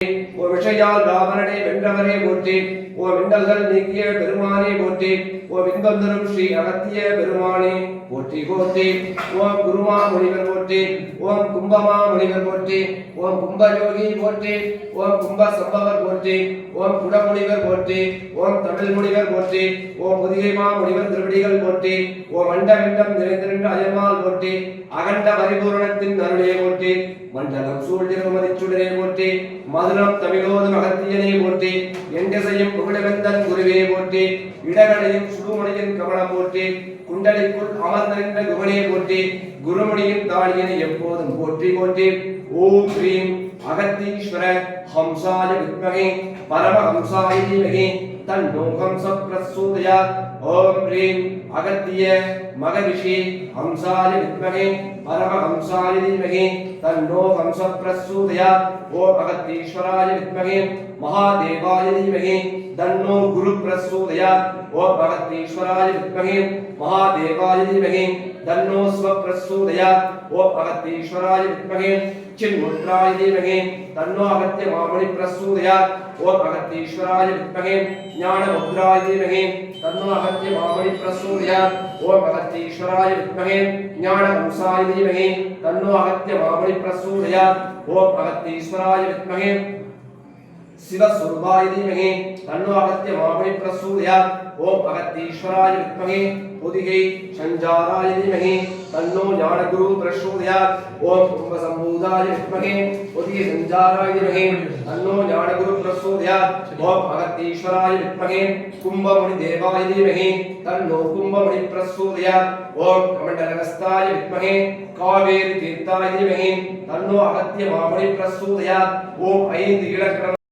Thank. ஓ விஷயால் ராவணனை வென்றவரே போற்றி ஓ விண்டல்கள் நீக்கிய பெருமானே போற்றி ஓ விண்பந்தரும் ஸ்ரீ அகத்திய பெருமானே போற்றி போற்றி ஓம் குருமா முனிவர் போற்றி ஓம் கும்பமா முனிவர் போற்றி ஓம் கும்பயோகி போற்றி ஓம் கும்ப சம்பவர் போற்றி ஓம் குடமுனிவர் போற்றி ஓம் தமிழ் முனிவர் போற்றி ஓம் புதிகைமா முனிவர் திருவடிகள் போற்றி ஓம் அண்ட விண்டம் நிறைந்திருந்த அயமால் போற்றி அகண்ட பரிபூரணத்தின் அருளே போற்றி மண்டலம் சூழ்நிலை சுடரே போற்றி மதுரம் தமிழோதும் அகத்தியனே போற்றி எங்கசையும் புகழவெந்தன் குருவே போற்றி இடகடையும் சுடுமணியின் கவனம் போற்றி குண்டலிக்குள் அமர்ந்திருந்த குகனே போற்றி குருமணியின் தாளியனை எப்போதும் போற்றி போற்றி. ஓம் ஸ்ரீம் அகத்தீஸ்வர ஹம்சாய வித்மகே பரமஹம்சாய தீமகே தன்னோ ஹம்ச பிரசோதயாத் ஓம் ஸ்ரீம் அகத்திய மகரிஷி ஹம்சாய வித்மகே பரமஹம்சாய தீமகே தன்னோ ஹம்ச பிரசோதயாத் ஓம் அகத்தீஸ்வராய வித்மகே மகாதேவாய தீமகே தன்னோ குரு பிரசோதயாத் ஓம் அகத்தீஸ்வராய வித்மகே மகாதேவாய தீமகே तन्नो स्वप्रचोदयात् ओ भगवतीश्वराय विद्महे, चिन्मुद्राय धीमहि। तन्नो अगत्य मामणि प्रचोदयात् ओ भगवतीश्वराय विद्महे, ज्ञानमुद्राय धीमहि। तन्नो अगत्य मामणि प्रचोदयात् ओ भगवतीश्वराय विद्महे ज्ञानमुषाय धीमहि। तन्नो अगत्य मामणि प्रचोदयात् ओ भगवतीश्वराय विद्महे। சிவஸ்வரூபாய தீமகி தன்னு அகத்திய மாமணி பிரசூதியார் ஓம் அகத்தீஸ்வராய வித்மகி புதிகை சஞ்சாராய தீமகி தன்னோ ஞானகுரு பிரசூதியார் ஓம் கும்பசம்பூதாய வித்மகி புதிகை சஞ்சாராய தீமகி தன்னோ ஞானகுரு பிரசூதியார் ஓம் அகத்தீஸ்வராய வித்மகி கும்பமணி தேவாய தீமகி தன்னோ கும்பமணி பிரசூதியார் ஓம் கமண்டலகஸ்தாய வித்மகி காவேரி தீர்த்தாய தீமகி தன்னோ அகத்திய மாமணி பிரசூதியார் ஓம் ஐந்து இலக்கிரம்